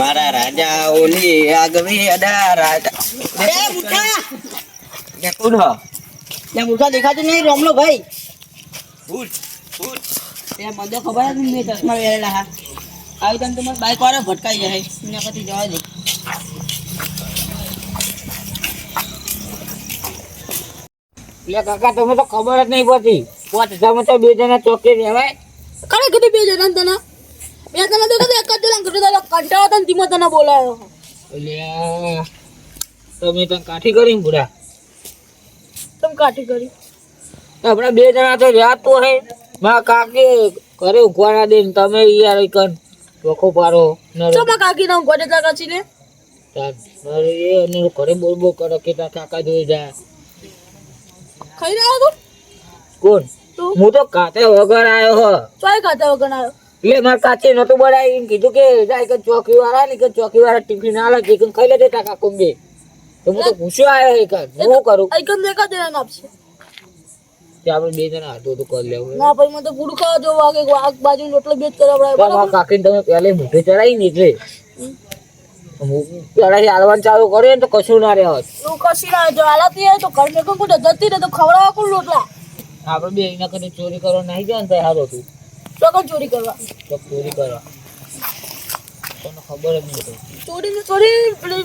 મારા રાજાઓની આગવી અડા રાજા એ મુઠા! કે કોણ હો? લે મુઠા દેખાતું નહીં રોમલો ભાઈ. ફૂટ ફૂટ એ મને ખબર જ નહીં ચશ્મા લેલા હા. આવી તમે તમારે બાઈક વાળા ભટકાઈ જાય એના કદી જવા દે. એટલે કાકા તમે તો ખબર જ નહીં પડતી. પાંચ હજારમાં તો બે જણા ચોકી રહેવાય. કણે કીધું બે જણા તને? બે તને તો એક જ જણ કીધું તારો કંટાળો તને ધીમો તને બોલાયો. અલ્યા તમે તો કાઠી કરી બુરા તમે કાઠી કરી? આપણે બે જણા તો રહ્યા તો હે મા કાકી ઘરે ઊભા ના દે તમે યાર કન ચોખો પારો તો મા કાકી ના ગોડે તા કચી લે તાર એ અને ઘરે બોલ બોલ કરે કે તા કાકા જોઈ જાય ખાઈ રહ્યો તું? કોણ? હું તો કાતે વગર આવ્યો હો. ચોય કાતે વગર આવ્યો એટલે મારા કાચે નતું બનાવી એમ કીધું કે જાય કે ચોકી વાળા ને કે ચોકી વાળા ટિફિન આલે કે કઈ ખાઈ લેજે તા કાકુ તો હું તો પૂછ્યો આવ્યો એક હું કરું? આઈકન દેખા દેના આપશે. કે આપણે બે જણા હાથો તો કરી લેવું. ના ભાઈ મને તો પૂરું ખાવા જો વાગે. વાગ બાજુ રોટલો બેચ કરાવડાય બરાબર? કાકીને તમે પહેલે મોઢે ચડાવી ને એટલે હાલવાનું ચાલુ કરે ને તો કશું ના રહે હોત. કશું ના જો હાલાતી હોય તો ઘર મેં કોણ જતી ને તો ખવડાવવા કોણ રોટલા? આપણે બે એના કરતા ચોરી કરવા નાહી જાય ને તો હારો હતું. તો ચોરી કરવા. તો ચોરી કરવા. તમને ખબર જ નહીં ચોરી ને ચોરી પેલી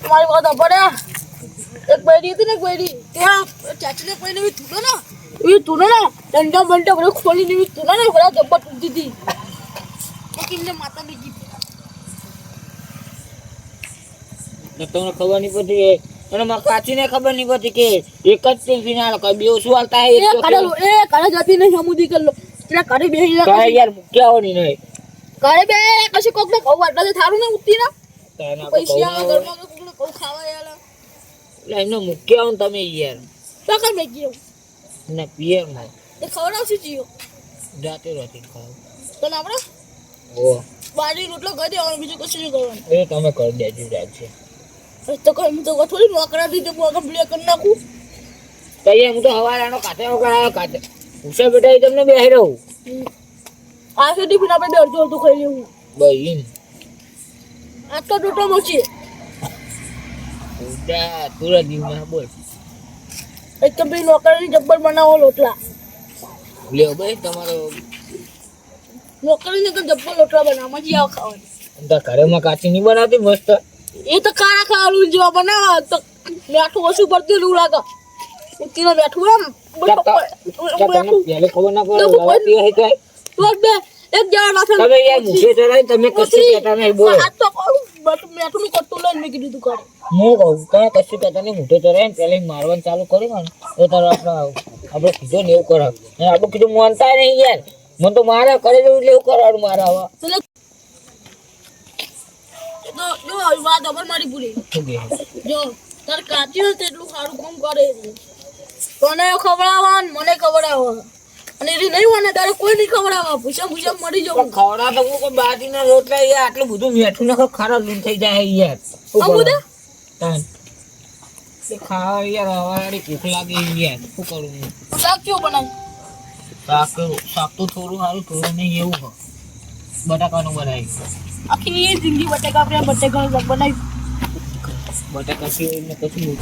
તમારી વાત પડ્યા એક બેડી હતી ને બેડી ત્યાં ચાચીને કોઈને એવી ધૂનો ને. એવી ધૂનો ને ડંડા બંડા બધું ખોલીને એવી ધૂનો ને બધા જબ્બર તૂટી હતી એમને માતા બીજી ને તમને ખબર નહીં પડતી કે અને મારા કાચીને ખબર નહીં પડતી કે એક જ ફિનાલ કઈ બે શું હાલતા હે એ કાઢે એ કાઢે જતી નહીં સમુદી કરલો એટલે ઘરે બે કાંઈ યાર મૂક્યા હો નહીં. ઘરે બે કશું? કોક ને કહું આટલા તો થારું ને ઉઠી ના. તો પૈસા ઘરમાં કોક ને કહું ખાવા યાર એટલે એમને મૂક્યા હો ને તમે યાર. તો કઈ મેં ગયો ને પિયરમાં એ ખવડાવશું જીઓ. જાતે રહેતી ખાવ તો આપણે? ઓ બાજરી રોટલો કરી દેવાનો બીજું કશું નહીં કરવાનું. એ તમે કરી દેજો એ તો કઈ હું તો થોડી નોકરા દીધે આગળ બ્લેક કરી નાખું. તો હું તો હવાલાનો કાતે વગર આવ્યો કાતે ઉષા બેટા એ તમને બેહી રહું. આ સુધી પણ આપણે અડધું અડધું ખાઈ લેવું. ભાઈ એમ. આ તો ડોટો મોચી ઉડા તુરા દીવના બોલ. એક તો ભાઈ નોકરની જબ્બર બનાવો લોટલા. લ્યો ભાઈ તમારો નોકરીને તો જબ્બર લોટલા બનાવો મજી આવ ખાવાની અંદર ઘરેમાં કાચી નહીં બનાવતી મસ્ત. એ તો કારા ખાવાનું જેવા બનાવે તો મીઠું ઓછું પડતું એવું લાગે. ઉતીને બેઠું એમ. ત્યાં તો- ત્યાં તમને પહેલે ખબર ના પડે લવાતી હે કાંઈ? તો બે એક જણા તમે યાર મુખે ચડાવી તમે કશું કહેતા નહીં બોલો. આ તો કહું નું કટ્ટું લઈને મેં કીધું તું હું કહું તમે કશું કહેતા નહીં મુઠે ચડાવી ને પહેલે મારવાનું ચાલુ કર્યું ને તો તારો આપણે આપણે કીધું ને એવું કરે અને આપણે કીધું માનતા નહીં યાર. મને તો મારે કરે એટલે એવું કરવાનું મારે હવે તો જો વાત અમર મારી પૂરી જો તાર કાચી હોય તેટલું સારું કામ કરે છે? તને ખવડાવવા મને ખવડાવવા અને એ નહીં હોય ને તારે કોઈ નહીં ખવડાવવા? પૂછા ભૂસમ મરી જવું ખવડા તો હું કોઈ બાજરીના રોટલા એ આટલું બધું મીઠું નાખો ખારા લૂન થઈ જાય યાર. આ બધા? ખાવા યાર હવાડી ભૂખ લાગી યાર. શું કરું શાક કેવું બનાવ શાક તો- શાક તો થોડું સારું થોડું નહીં એવું હોય બટાકાનું બનાવી આખી એ જિંદગી બટાકા આપણે બટાકા બનાવી બટાકા સિવાય કશું.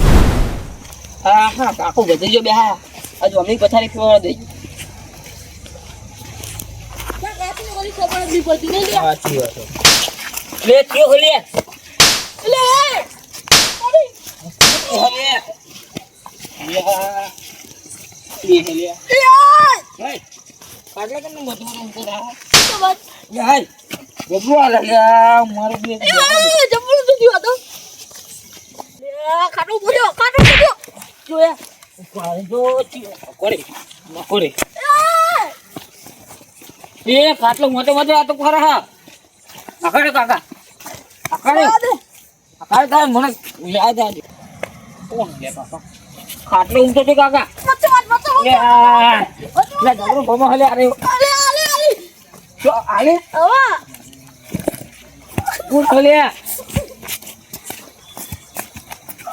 હા હા કાકુ વધી ગયો બે હા. હજુ અમને પથારી ફેરવા દઈ મારું ખાટું પૂછ્યો, ખાટું પૂછ્યો. જોયા. એ ખાટલો મોટો મોટો આ તો ખરા હા આખાડે કાકા આખાડે. આખાડે થાય મને યાદ આજે કોણ લે કાકા ખાટલો ઊંચો છે કાકા. લે લે વાત. ભમો હલે અરે આલે, આલે, આલે. જો આલે હવે. કોણ હલે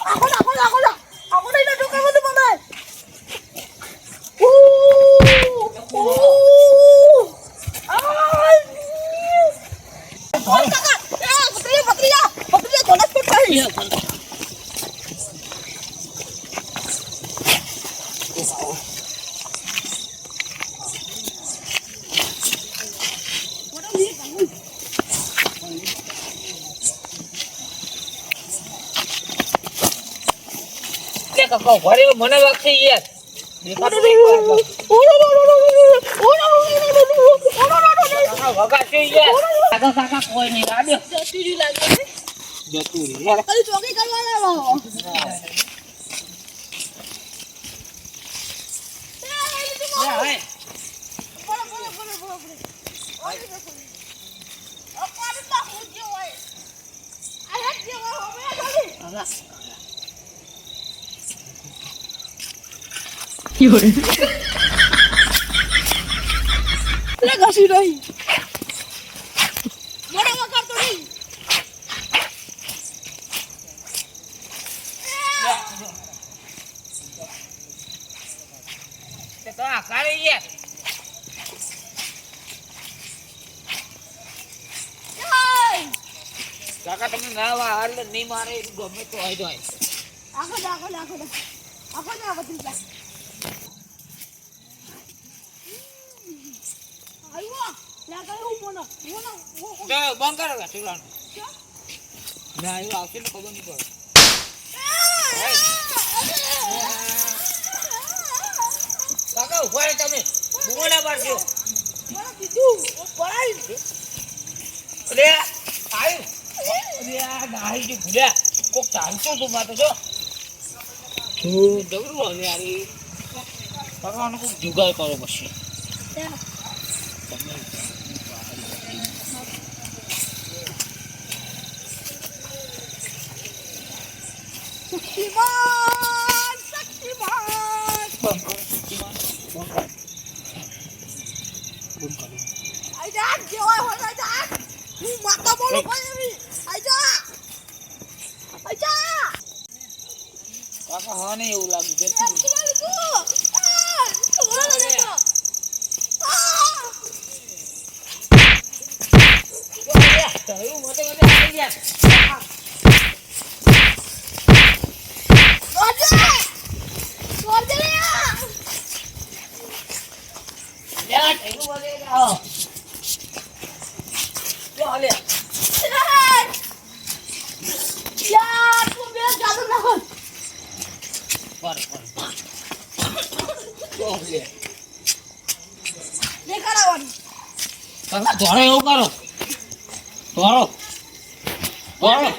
આખો ના, આખો ના, આખો ના. આખો ના, એના ટોકા બધું બનાય. ઉહ, ઉહ. આય. ઓય કાકા, એ, પકડી લે કાકા રહ્યો, મને વાગશે યાર કોઈ. નહીં લાગે જતું ચોકી કરવાના આવો. લે, હવે. બોલો, બોલો, બોલો, બોલો, બોલો. ઓય, બોલો. અપાર ના હું જે હોય. આ હેડ જે હોય, હવે આ ખાલી. લે ઘસી રહી મોડા વગાડતો નહીં તે તો આ કાઢે યાર જય. કાકા તમે ના નહીં મારે એ ગમે તો હોય તો હોય. આખો આખો આખો. આખો જા, બધી જા. આવ્યો. લે, કઈ હું મોનો. મોનો, મો- બંધ કરો કે ચૂલાનું. ના એવું આવશે ને ખબર નહીં પડે કાકા ઊભા રહે તમે બૂમો ના પાડજો મારા ઓ. અરે અરે આ નાહી જે ભૂલ્યા કોક ચાલતું તું માતો જો હું ડગરું હવે યાર એ. કાકા આનો કોક જુગાડ કરો પછી તમે શક્તિમાન, શક્તિમાન. બંધ કરો શક્તિમાન. બંધ કરો. બંધ કરો. આઈ કાકા હા એવું લાગ્યું છે દોડજે. દોડજે લે. યાર થયું મોટે જાઓ જો હાલે યાર, તું બે જાદુ નાખો. પર પર દેખાડવાનું. કાકા ધોળે એવું કરો. ધોળો. ધોળો.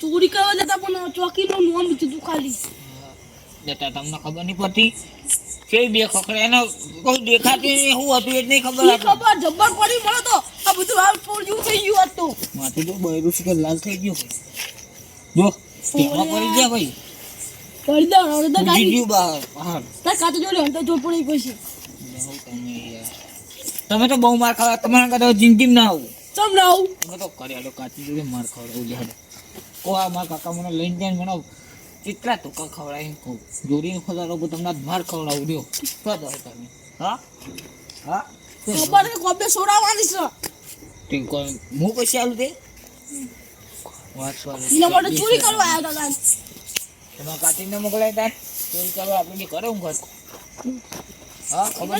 ચોરી કરવા જતા પણ ચોકીનું નામ લીધું ખાલી. બેટા તમને ખબર નહીં પડતી? કે બે ખખડે? એને કોઈ દેખાતી નહીં શું હતું એ નહીં ખબર ખબર જબ્બર પડી મળે તો. આ બધું હાલ ફોડ જેવું થઈ ગયું હતું. માથું જો બૈરું છે કે લાલ થઈ ગયું જો પડી ગયા ભાઈ. હળદર હળદર કાઢી તાર જોડે હંતો જોડ પડી પછી તમે તો બહુ માર ખાવા તમારા કાતો જિંદગી ના આવું. ચમ ના આવું? તમે તો કર્યા લો કાચી જોડે માર ખવડાવું લે કો આ મારા કાકા મને લઈને જાય મને કેટલા કા ખવડાવીને કહું. જોડીને ખોદારો તમને માર ખવડાવું દો તો દો તમે હા? હા? ખબર કોબે સોડાવાની છે. તે કોઈ હું પછી આલું તે? વાત વાલે. એના માટે ચોરી કરવા આવ્યા હતા એમાં કાચીને મોકલાય તાર. ચોરી કરવા આપણે કરો કરે હું ઘર. હા ખબર